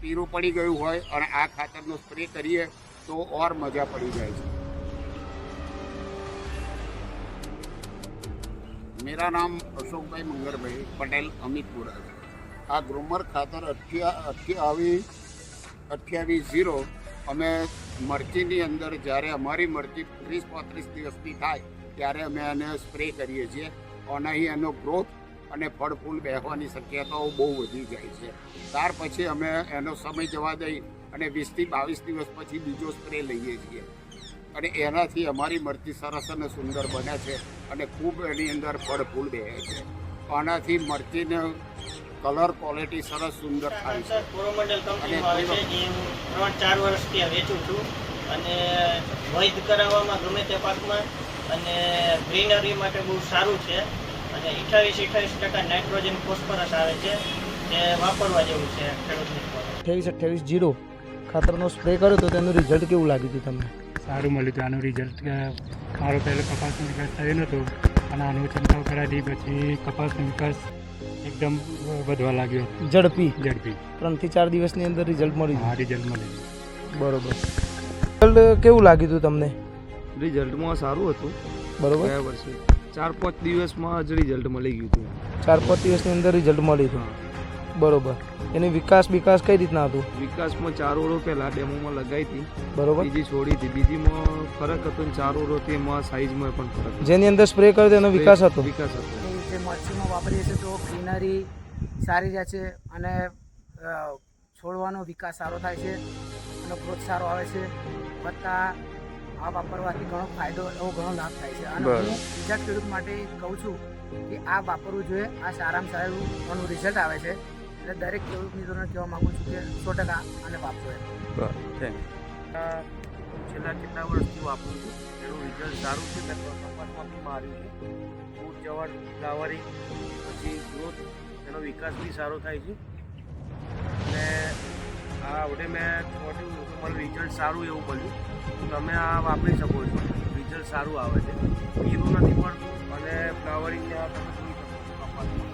પીરું પડી ગયું હોય અને આ ખાતરનો સ્પ્રે કરીએ તો ઓર મજા પડી જાય છે. મેરા નામ અશોકભાઈ મંગરભાઈ પટેલ અમિતપુરા આ ગ્રોમર ખાતર અઠ્યા અઠ્યાવીસ અઠ્યાવીસ ઝીરો અમે મરચીની અંદર જ્યારે અમારી મરચી ત્રીસ પાંત્રીસ દિવસની થાય ત્યારે અમે એને સ્પ્રે કરીએ છીએ. અને એનો ગ્રોથ અને ફળ ફૂલ બેહવાની શક્યતાઓ બહુ વધી જાય છે. ત્યાર પછી અમે એનો સમય જવા દઈ અને વીસથી બાવીસ દિવસ પછી બીજો સ્પ્રે લઈએ છીએ. અને એનાથી અમારી મરચી સરસ અને સુંદર બને છે અને ખૂબ એની અંદર ફળ ફૂલ બેહે છે. આનાથી મરચીને કલર ક્વોલિટી સરસ સુંદર થાય છે. કોરોમંડલ કંપનીમાં આવે છે જે હું ત્રણ ચાર વર્ષથી વેચું છું. અને વૈધ કરાવવામાં ગમે તે પાકમાં. અને ગ્રીનરી માટે બહુ સારું છે. અને અઠાવીસ અઠાવીસ ટકા નાઇટ્રોજન ફોસ્ફરસ આવે છે જે વાપરવા જેવું છે ખેડૂત મિત્રો અઠ્યાવીસ અઠ્યાવીસ જીરો ખાતરનો સ્પ્રે કર્યો તો તેનું રિઝલ્ટ કેવું લાગ્યું હતું તમને? સારું મળ્યું હતું. આનું રિઝલ્ટ કે મારો પહેલો કપાસનો વિકાસ થયો નહોતો અને આનો છંટકાવ કરાવી પછી કપાસનો વિકાસ એકદમ વધવા લાગ્યો ઝડપી? ઝડપી. ત્રણથી ચાર દિવસની અંદર રિઝલ્ટ મળ્યું હા રિઝલ્ટ મળ્યું બરોબર. રિઝલ્ટ કેવું લાગ્યું હતું તમને? રિઝલ્ટમાં સારું હતું. બરોબર. ગયા વર્ષે. ચાર પાંચ દિવસમાં જ રિઝલ્ટ મળી ગયું હતું. ચાર પાંચ દિવસની અંદર રિઝલ્ટ મળી હતું બરોબર. એની વિકાસ વિકાસ કઈ રીતના હતું? વિકાસમાં ચાર ઓરો પહેલાં ડેમોમાં લગાવી હતી. બરોબર. બીજી છોડી હતી. બીજીમાં ફરક હતો ને ચાર ઓરો તેમાં એમાં સાઈઝમાં પણ ફરક જેની અંદર સ્પ્રે કર્યો તેનો વિકાસ હતો? વિકાસ હતો. જે મચ્છીમાં વાપરીએ છીએ તો ગ્રીનરી સારી જાય છે અને છોડવાનો વિકાસ સારો થાય છે અને ગ્રોથ સારો આવે છે. વત્તા આ વાપરવાથી ઘણો ફાયદો એવો ઘણો લાભ થાય છે. અને હું બીજા ખેડૂત માટે કહું છું કે આ વાપરવું જોઈએ આ સારામાં સારું ઘણું રિઝલ્ટ આવે છે. એટલે દરેક ખેડૂત મિત્રોને કહેવા માગું છું કે સો ટકા આને વાપરો એમ. છેલ્લા કેટલા વર્ષથી વાપરું છું? એનું રિઝલ્ટ સારું છે બી માર્યું છે. ફૂડ જવાળ ફ્લાવરિંગ પછી ગ્રોથ એનો વિકાસ બી સારો થાય છે. અને આ આવડે મેં છોટ્યું તો મને રિઝલ્ટ સારું એવું મળ્યું તમે આ વાપરી શકો છો રિઝલ્ટ સારું આવે છે પીરું નથી પડતું અને ફ્લાવરિંગ ને આ તમે જોઈ શકો છો કપાસમાં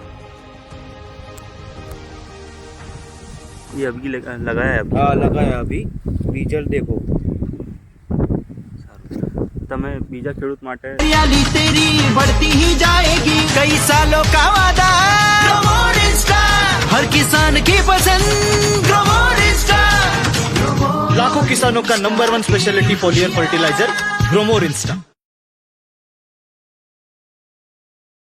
ये अभी लगा, लगाया है अभी हाँ लगाया अभी रिजल्ट देखो તમે બીજા ખેડૂત માટે हरियाली तेरी बढ़ती ही जाएगी कई सालों का वादा ग्रोमोर स्टार हर किसान की पसंद ग्रोमोर स्टार लाखों किसानों का number one speciality foliar fertiliser Gromor Insta